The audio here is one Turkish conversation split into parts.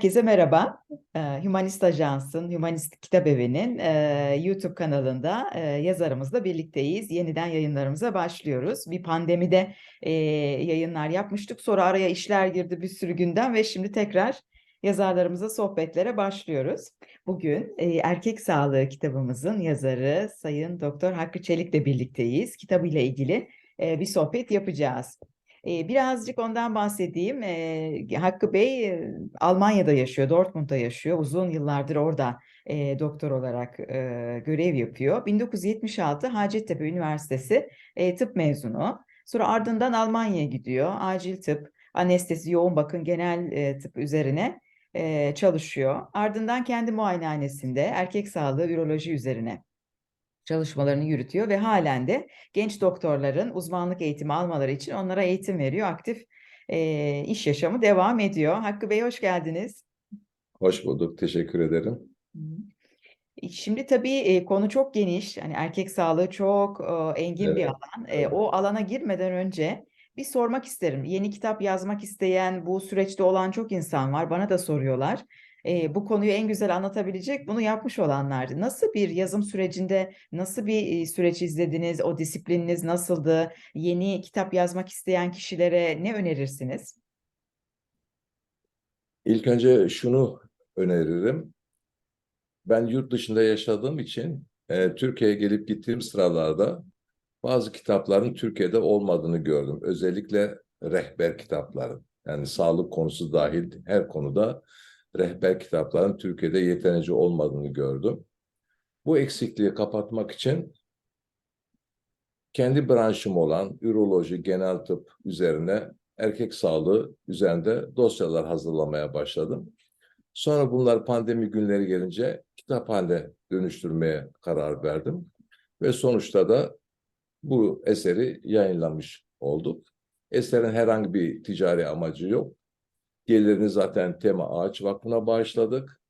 Herkese merhaba. Eee, Hümanist Ajans'ın, Hümanist Kitabevi'nin eee, YouTube kanalında eee, yazarımızla birlikteyiz. Yeniden yayınlarımıza başlıyoruz. Bir pandemide eee, yayınlar yapmıştık. Sonra araya işler girdi bir sürü gündem ve şimdi tekrar yazarlarımızla sohbetlere başlıyoruz. Bugün Erkek Sağlığı kitabımızın yazarı Sayın Doktor Hakkı Çelik'le birlikteyiz. Kitabıyla ilgili bir sohbet yapacağız. Birazcık ondan bahsedeyim. Hakkı Bey Almanya'da yaşıyor, Dortmund'da yaşıyor. Uzun yıllardır orada doktor olarak görev yapıyor. 1976 Hacettepe Üniversitesi tıp mezunu. Sonra ardından Almanya'ya gidiyor. Acil tıp, anestezi, yoğun bakım, genel tıp üzerine çalışıyor. Ardından kendi muayenehanesinde erkek sağlığı, üroloji üzerine çalışmalarını yürütüyor ve halen de genç doktorların uzmanlık eğitimi almaları için onlara eğitim veriyor. Aktif e, iş yaşamı devam ediyor. Hakkı Bey hoş geldiniz. Hoş bulduk, teşekkür ederim. E, Şimdi tabii e, konu çok geniş. Hani erkek sağlığı çok e, engin bir Evet, alan. E, evet. o alana girmeden önce bir sormak isterim. Yeni kitap yazmak isteyen, bu süreçte olan çok insan var. Bana da soruyorlar. E, bu konuyu en güzel anlatabilecek bunu yapmış olanlar. Nasıl bir yazım sürecinde, nasıl bir süreç izlediniz? O disiplininiz nasıldı? Yeni kitap yazmak isteyen kişilere ne önerirsiniz? İlk önce şunu öneririm. Ben yurt dışında yaşadığım için e, Türkiye'ye gelip gittiğim sıralarda bazı kitapların Türkiye'de olmadığını gördüm. Özellikle rehber kitapları. Yani sağlık konusu dahil her konuda rehber kitapların Türkiye'de yeterince olmadığını gördüm. Bu eksikliği kapatmak için kendi branşım olan üroloji, genel tıp üzerine erkek sağlığı üzerinde dosyalar hazırlamaya başladım. Sonra bunlar pandemi günleri gelince kitap haline dönüştürmeye karar verdim. Ve sonuçta da bu eseri yayınlamış olduk. Eserin herhangi bir ticari amacı yok. Gelirini zaten Tema Ağaç Vakfı'na bağışladık.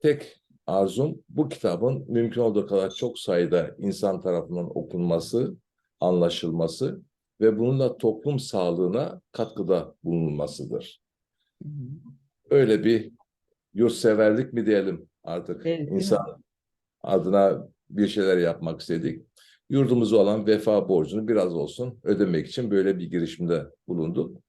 Tek arzum bu kitabın mümkün olduğu kadar çok sayıda insan tarafından okunması, anlaşılması ve bununla toplum sağlığına katkıda hı. Öyle bir yurtseverlik mi diyelim artık Evet, insan adına bir şeyler yapmak istedik. Yurdumuza olan vefa borcunu biraz olsun ödemek için böyle bir girişimde bulunduk.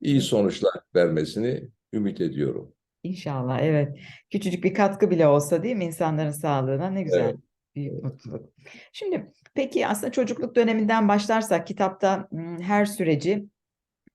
İyi sonuçlar vermesini ümit ediyorum. İnşallah evet. Küçücük bir katkı bile olsa değil mi insanların sağlığına ne güzel. Evet. Büyük mutluluk. Şimdi peki aslında çocukluk döneminden başlarsak kitapta her süreci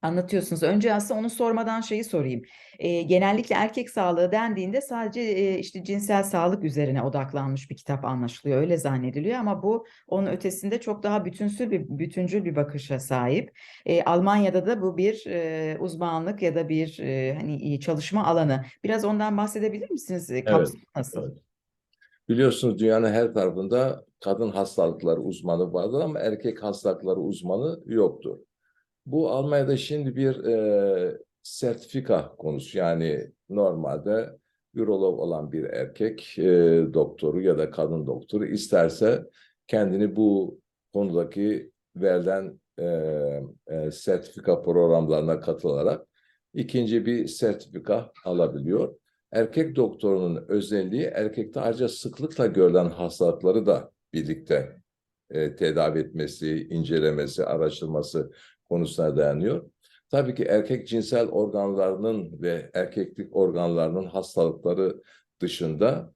anlatıyorsunuz. Önce aslında onu sormadan şeyi sorayım. Ee, genellikle erkek sağlığı dendiğinde sadece e, işte cinsel sağlık üzerine odaklanmış bir kitap anlaşılıyor. Öyle zannediliyor ama bu onun ötesinde çok daha bütünsül bir bütüncül bir bakışa sahip. Ee, Almanya'da da bu bir e, uzmanlık ya da bir e, hani e, çalışma alanı. Biraz ondan bahsedebilir misiniz? E, Evet, nasıl? evet. Biliyorsunuz dünyanın her tarafında kadın hastalıkları uzmanı vardır ama erkek hastalıkları uzmanı yoktur. Bu Almanya'da şimdi bir e, sertifika konusu. Yani normalde ürolog olan bir erkek e, doktoru ya da kadın doktoru isterse kendini bu konudaki verilen e, e, sertifika programlarına katılarak ikinci bir sertifika alabiliyor. Erkek doktorunun özelliği erkekte ayrıca sıklıkla görülen hastalıkları da birlikte e, tedavi etmesi, incelemesi, araştırması konusuna dayanıyor. Tabii ki erkek cinsel organlarının ve erkeklik organlarının hastalıkları dışında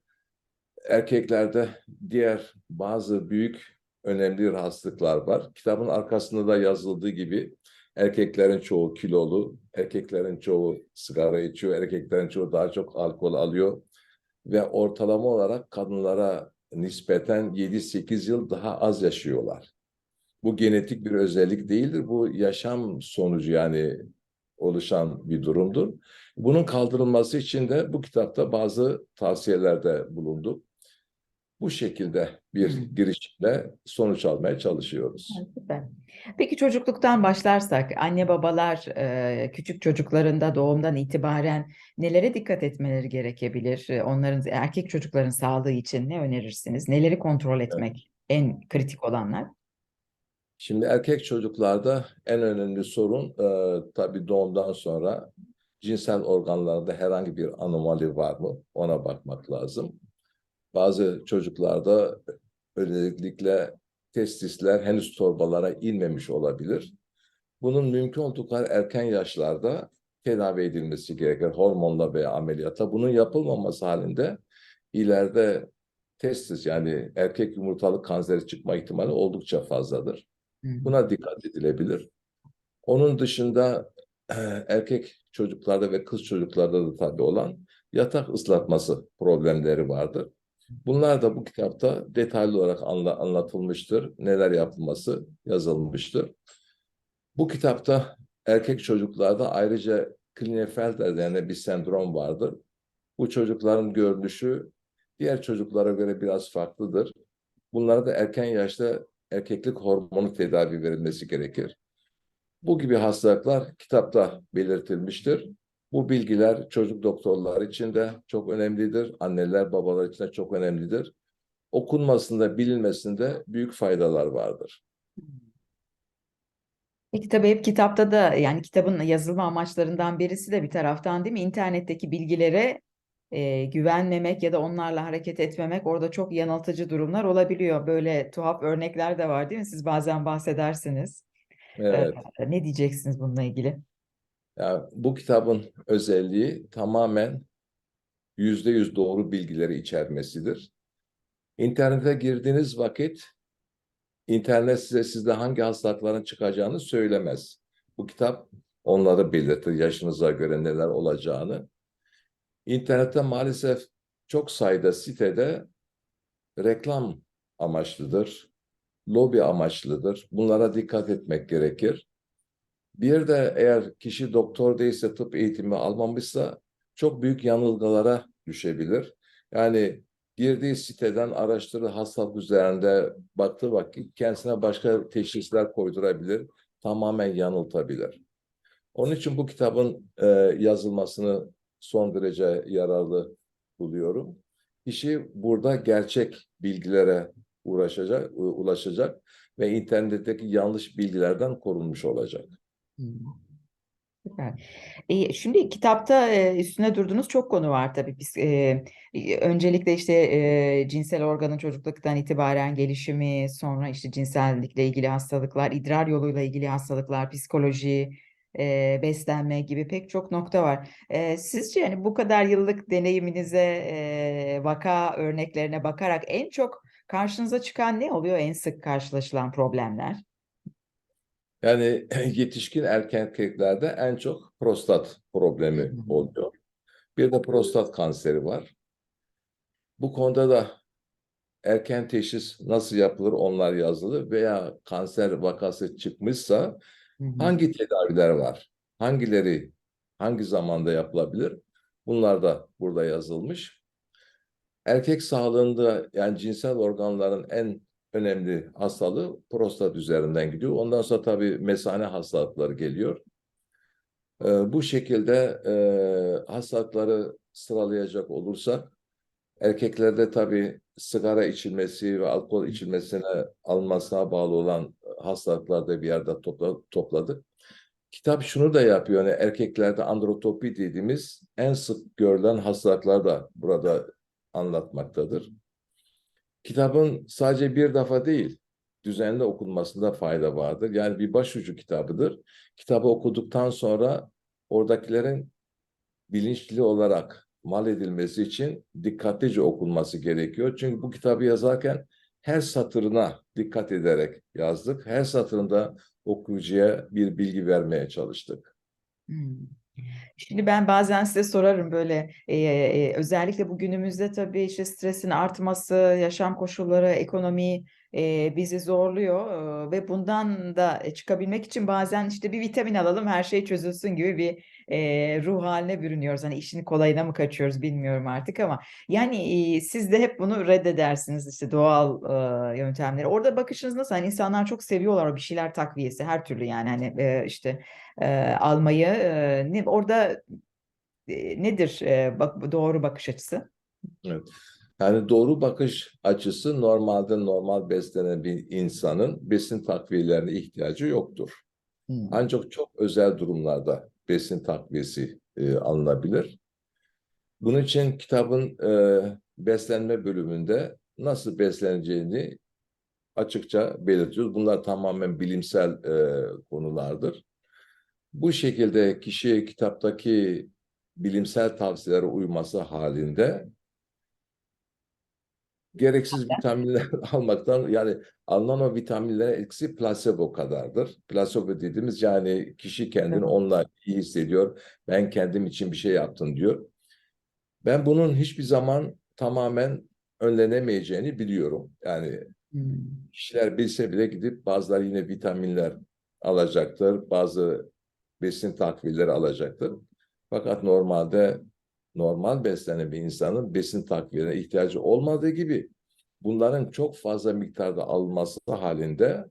erkeklerde diğer bazı büyük önemli rahatsızlıklar var. Kitabın arkasında da yazıldığı gibi erkeklerin çoğu kilolu, erkeklerin çoğu sigara içiyor, erkeklerin çoğu daha çok alkol alıyor ve ortalama olarak kadınlara nispeten 7-8 yıl daha az yaşıyorlar. Bu genetik bir özellik değildir. Bu yaşam sonucu yani oluşan bir durumdur. Bunun kaldırılması için de bu kitapta bazı tavsiyelerde bulunduk. Bu şekilde bir girişimle sonuç almaya çalışıyoruz. Süper. Peki çocukluktan başlarsak anne babalar e, küçük çocuklarında doğumdan itibaren nelere dikkat etmeleri gerekebilir? E, Onların erkek çocukların sağlığı için ne önerirsiniz? Neleri kontrol etmek en kritik olanlar? Şimdi erkek çocuklarda en önemli sorun e, tabii doğumdan sonra cinsel organlarında herhangi bir anomali var mı? Ona bakmak lazım. Bazı çocuklarda özellikle testisler henüz torbalara inmemiş olabilir. Bunun mümkün olduğu kadar erken yaşlarda tedavi edilmesi gerekir hormonla veya ameliyata. Bunun yapılmaması halinde ileride testis yani erkek yumurtalık kanseri çıkma ihtimali oldukça fazladır. Buna dikkat edilebilir. Onun dışında erkek çocuklarda ve kız çocuklarda da tabii olan yatak ıslatması problemleri vardır. Bunlar da bu kitapta detaylı olarak anla, anlatılmıştır. Neler yapılması yazılmıştır. Bu kitapta erkek çocuklarda ayrıca Klinefelter denen bir sendrom vardır. Bu çocukların görünüşü diğer çocuklara göre biraz farklıdır. Bunlara da erken yaşta erkeklik hormonu tedavi verilmesi gerekir. Bu gibi hastalıklar kitapta belirtilmiştir. Bu bilgiler çocuk doktorlar için de çok önemlidir. Anneler, babalar için de çok önemlidir. Okunmasında, bilinmesinde büyük faydalar vardır. Peki tabii hep kitapta da yani kitabın yazılma amaçlarından birisi de bir taraftan değil mi? İnternetteki bilgilere e, güvenmemek ya da onlarla hareket etmemek orada çok yanıltıcı durumlar olabiliyor. Böyle tuhaf örnekler de var değil mi? Siz bazen bahsedersiniz. Evet. Ee, ne diyeceksiniz bununla ilgili? Yani bu kitabın özelliği tamamen yüzde yüz doğru bilgileri içermesidir. İnternete girdiğiniz vakit internet size sizde hangi hastalıkların çıkacağını söylemez. Bu kitap onları belirtir yaşınıza göre neler olacağını. İnternette maalesef çok sayıda sitede reklam amaçlıdır, lobi amaçlıdır. Bunlara dikkat etmek gerekir. Bir de eğer kişi doktor değilse, tıp eğitimi almamışsa çok büyük yanılgılara düşebilir. Yani girdiği siteden araştırdığı hastalık üzerinde baktığı vakit kendisine başka teşhisler koydurabilir, tamamen yanıltabilir. Onun için bu kitabın e, yazılmasını son derece yararlı buluyorum. Kişi burada gerçek bilgilere uğraşacak, ulaşacak ve internetteki yanlış bilgilerden korunmuş olacak. Süper. E, şimdi kitapta e, üstüne durduğunuz çok konu var tabii. Biz e, öncelikle işte cinsel organın çocukluktan itibaren gelişimi, sonra işte cinsellikle ilgili hastalıklar, idrar yoluyla ilgili hastalıklar, psikoloji, e, beslenme gibi pek çok nokta var. E, sizce yani bu kadar yıllık deneyiminize, e, vaka örneklerine bakarak en çok karşınıza çıkan ne oluyor? En sık karşılaşılan problemler? Yani yetişkin erkeklerde en çok prostat problemi oluyor. Bir de prostat kanseri var. Bu konuda da erken teşhis nasıl yapılır onlar yazılı veya kanser vakası çıkmışsa hangi tedaviler var? Hangileri hangi zamanda yapılabilir? Bunlar da burada yazılmış. Erkek sağlığında yani cinsel organların en önemli hastalığı prostat üzerinden gidiyor. Ondan sonra tabii mesane hastalıkları geliyor. Ee, bu şekilde e, hastalıkları sıralayacak olursak erkeklerde tabii sigara içilmesi ve alkol içilmesine alınmasına bağlı olan hastalıklarda bir yerde topla, topladık. Kitap şunu da yapıyor. Yani erkeklerde androtopi dediğimiz en sık görülen hastalıklar da burada anlatmaktadır. Kitabın sadece bir defa değil, düzenli okunmasında fayda vardır. Yani bir başucu kitabıdır. Kitabı okuduktan sonra oradakilerin bilinçli olarak mal edilmesi için dikkatlice okunması gerekiyor. Çünkü bu kitabı yazarken her satırına dikkat ederek yazdık. Her satırında okuyucuya bir bilgi vermeye çalıştık. Hmm. Şimdi ben bazen size sorarım böyle e, e, özellikle bu günümüzde tabii işte stresin artması, yaşam koşulları, ekonomi e, bizi zorluyor e, ve bundan da çıkabilmek için bazen işte bir vitamin alalım her şey çözülsün gibi bir e, ruh haline bürünüyoruz. Hani işin kolayına mı kaçıyoruz bilmiyorum artık ama yani e, siz de hep bunu reddedersiniz işte doğal e, yöntemleri. Orada bakışınız nasıl? Hani insanlar çok seviyorlar o bir şeyler takviyesi her türlü yani hani e, işte e, almayı. E, ne, orada e, nedir e, bak, doğru bakış açısı? Evet. Yani doğru bakış açısı normalde normal beslenen bir insanın besin takviyelerine ihtiyacı yoktur. Hmm. Ancak çok özel durumlarda besin takviyesi e, alınabilir. Bunun için kitabın e, beslenme bölümünde nasıl besleneceğini açıkça belirtiyoruz. Bunlar tamamen bilimsel e, konulardır. Bu şekilde kişi kitaptaki bilimsel tavsiyelere uyması halinde gereksiz vitaminler almaktan yani alınan o vitaminlerin etkisi plasebo kadardır. Plasebo dediğimiz yani kişi kendini onunla iyi hissediyor. Ben kendim için bir şey yaptım diyor. Ben bunun hiçbir zaman tamamen önlenemeyeceğini biliyorum. Yani Hmm. kişiler bilse bile gidip bazıları yine vitaminler alacaktır. Bazı besin takviyeleri alacaktır. Fakat normalde normal beslenen bir insanın besin takviyelerine ihtiyacı olmadığı gibi bunların çok fazla miktarda alınması halinde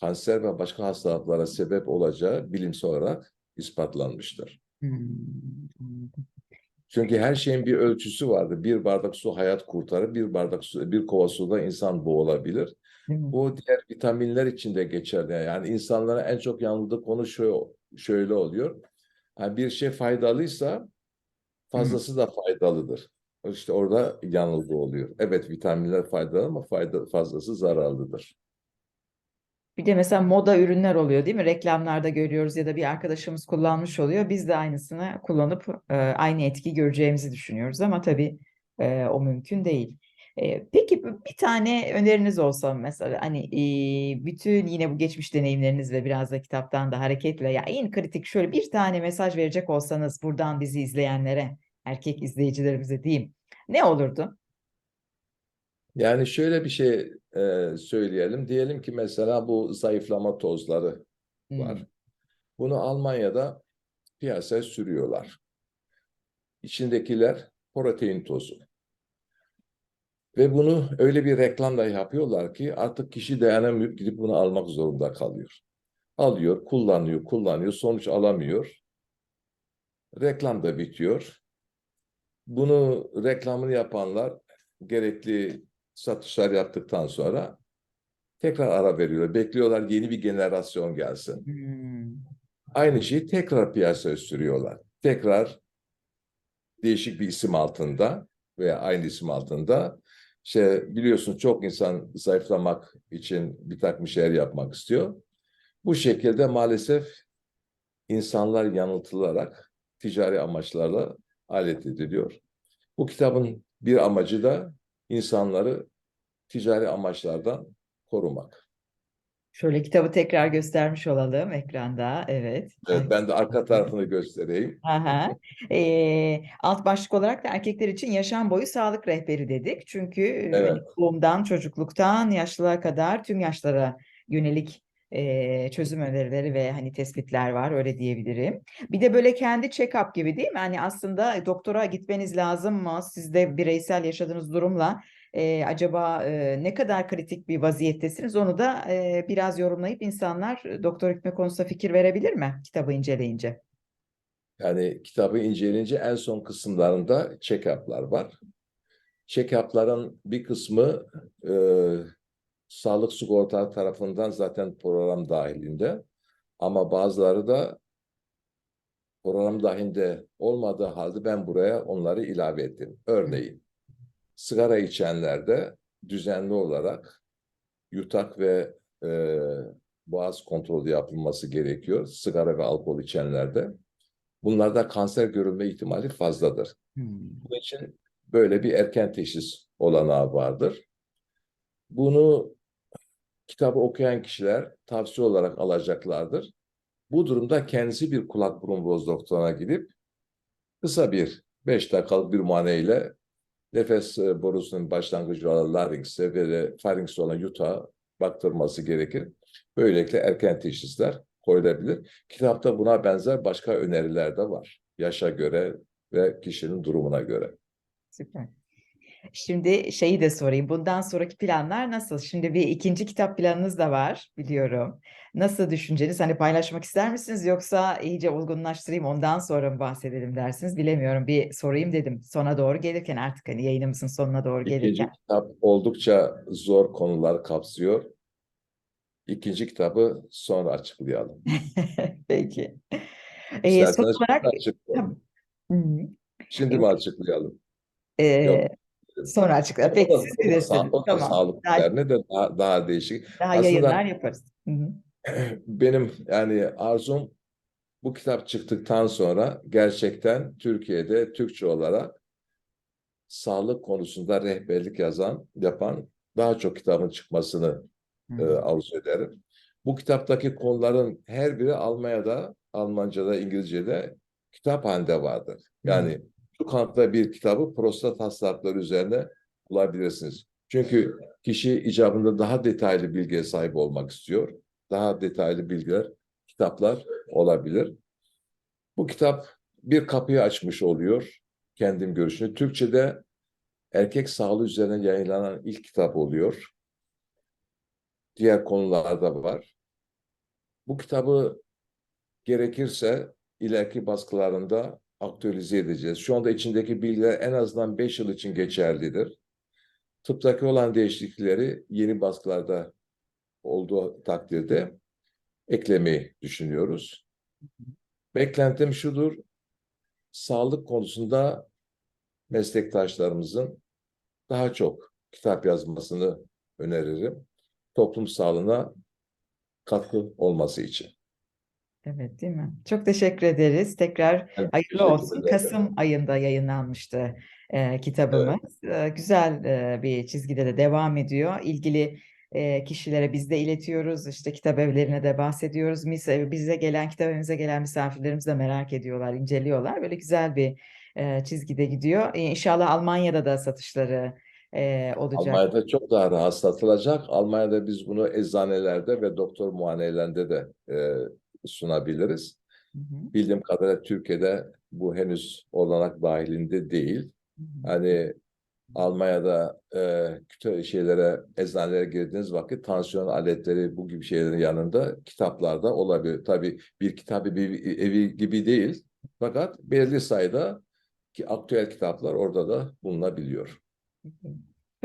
kanser ve başka hastalıklara sebep olacağı bilimsel olarak ispatlanmıştır. Hmm. Çünkü her şeyin bir ölçüsü vardır. Bir bardak su hayat kurtarır, bir bardak su, bir kova suda insan boğulabilir. Bu diğer vitaminler için de geçerli. Yani insanlara en çok yanıldığı konu şu, şöyle oluyor. Yani bir şey faydalıysa fazlası da faydalıdır. İşte orada yanılgı oluyor. Evet vitaminler faydalı ama fayda, fazlası zararlıdır. Bir de mesela moda ürünler oluyor değil mi? Reklamlarda görüyoruz ya da bir arkadaşımız kullanmış oluyor. Biz de aynısını kullanıp e, aynı etki göreceğimizi düşünüyoruz ama tabii e, o mümkün değil. E, peki bir tane öneriniz olsa mesela hani e, bütün yine bu geçmiş deneyimleriniz ve biraz da kitaptan da hareketle ya en kritik şöyle bir tane mesaj verecek olsanız buradan bizi izleyenlere, erkek izleyicilerimize diyeyim. Ne olurdu? Yani şöyle bir şey e, söyleyelim. Diyelim ki mesela bu zayıflama tozları Hmm. var. Bunu Almanya'da piyasaya sürüyorlar. İçindekiler protein tozu. Ve bunu öyle bir reklamla yapıyorlar ki artık kişi dayanamayıp gidip bunu almak zorunda kalıyor. Alıyor, kullanıyor, kullanıyor, sonuç alamıyor. Reklam da bitiyor. Bunu reklamını yapanlar gerekli satışlar yaptıktan sonra tekrar ara veriyorlar. Bekliyorlar yeni bir jenerasyon gelsin. Hmm. Aynı şeyi tekrar piyasaya sürüyorlar. Tekrar değişik bir isim altında veya aynı isim altında işte biliyorsun çok insan zayıflamak için bir takım şeyler yapmak istiyor. Bu şekilde maalesef insanlar yanıltılarak ticari amaçlarla alet ediliyor. Bu kitabın bir amacı da insanları ticari amaçlardan korumak. Şöyle kitabı tekrar göstermiş olalım ekranda. Evet. Evet, ben de arka tarafını göstereyim. Aha. Ee, alt başlık olarak da erkekler için yaşam boyu sağlık rehberi dedik. Çünkü e, Evet. hani doğumdan, çocukluktan yaşlılığa kadar tüm yaşlara yönelik e, çözüm önerileri ve hani tespitler var öyle diyebilirim. Bir de böyle kendi check-up gibi değil mi? Hani aslında doktora gitmeniz lazım mı? Siz de bireysel yaşadığınız durumla e, acaba e, ne kadar kritik bir vaziyettesiniz? Onu da e, biraz yorumlayıp insanlar doktora gitme konusunda fikir verebilir mi kitabı inceleyince? Yani kitabı inceleyince en son kısımlarında check-up'lar var. Check-up'ların bir kısmı e, sağlık sigortaları tarafından zaten program dahilinde. Ama bazıları da program dahilinde olmadığı halde ben buraya onları ilave ettim. Örneğin sigara içenlerde düzenli olarak yutak ve e, boğaz kontrolü yapılması gerekiyor. Sigara ve alkol içenlerde. Bunlarda kanser görülme ihtimali fazladır. Hmm. Bunun için böyle bir erken teşhis olanağı vardır. Bunu kitabı okuyan kişiler tavsiye olarak alacaklardır. Bu durumda kendisi bir kulak burun boğaz doktoruna gidip kısa bir 5 dakikalık bir muayeneyle nefes e, borusunun başlangıcı olan larynx'e ve de pharynx olan yutağa baktırması gerekir. Böylelikle erken teşhisler koyulabilir. Kitapta buna benzer başka öneriler de var. Yaşa göre ve kişinin durumuna göre. Süper. Şimdi şeyi de sorayım. Bundan sonraki planlar nasıl? Şimdi bir ikinci kitap planınız da var biliyorum. Nasıl düşünceniz? Hani paylaşmak ister misiniz yoksa iyice olgunlaştırayım ondan sonra mı bahsedelim dersiniz? Bilemiyorum. Bir sorayım dedim. Sona doğru gelirken artık hani yayınımızın sonuna doğru İkinci gelirken. kitap oldukça zor konular kapsıyor. İkinci kitabı sonra açıklayalım. Peki. Ee, son olarak açıklayalım. Şimdi mi açıklayalım? Ee, Yok. Sonra açıkla. O Peki siz bilirsiniz. o da Tamam. sağlık Daha, üzerine de daha, daha değişik. daha Aslında yayınlar yaparız. Hı hı. benim yani arzum bu kitap çıktıktan sonra gerçekten Türkiye'de Türkçe olarak sağlık konusunda rehberlik yazan, yapan daha çok kitabın çıkmasını Hı e, hı. arzu ederim. Bu kitaptaki konuların her biri Almanya'da, Almanca'da, İngilizce'de kitap halinde vardır. Hı. Yani şu kanıtla bir kitabı prostat hastalıkları üzerine bulabilirsiniz. Çünkü kişi icabında daha detaylı bilgiye sahip olmak istiyor. Daha detaylı bilgiler, kitaplar olabilir. Bu kitap bir kapıyı açmış oluyor kendim görüşünü. Türkçe'de erkek sağlığı üzerine yayınlanan ilk kitap oluyor. Diğer konularda var. Bu kitabı gerekirse ileriki baskılarında aktualize edeceğiz. Şu anda içindeki bilgiler en azından 5 yıl için geçerlidir. Tıptaki olan değişiklikleri yeni baskılarda olduğu takdirde eklemeyi düşünüyoruz. Beklentim şudur, sağlık konusunda meslektaşlarımızın daha çok kitap yazmasını öneririm. Toplum sağlığına katkı olması için. Evet, değil mi? Çok teşekkür ederiz. Tekrar Ben hayırlı olsun. ederim. Kasım ayında yayınlanmıştı e, kitabımız. E, güzel e, bir çizgide de devam ediyor. İlgili e, kişilere biz de iletiyoruz. İşte kitap evlerine de bahsediyoruz. Mis bize gelen kitap evimize gelen misafirlerimiz de merak ediyorlar, inceliyorlar. Böyle güzel bir e, çizgide gidiyor. E, İnşallah Almanya'da da satışları e, olacak. Almanya'da çok daha rahat satılacak. Almanya'da biz bunu eczanelerde ve doktor muayenelerinde de e, sunabiliriz. Hı hı, Bildiğim kadarıyla Türkiye'de bu henüz olanak dahilinde değil. hı hı. Hani Almanya'da e, kütü şeylere, eczanelere girdiğiniz vakit tansiyon aletleri bu gibi şeylerin yanında kitaplarda olabilir. Tabii bir kitap bir evi gibi değil. Fakat belirli sayıda ki aktüel kitaplar orada da bulunabiliyor.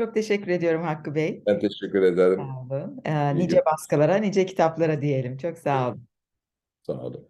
Çok teşekkür ediyorum Hakkı Bey. Ben teşekkür ederim. Sağ olun. Ee, nice baskılara, nice kitaplara diyelim. Çok sağ olun. Sağ olun.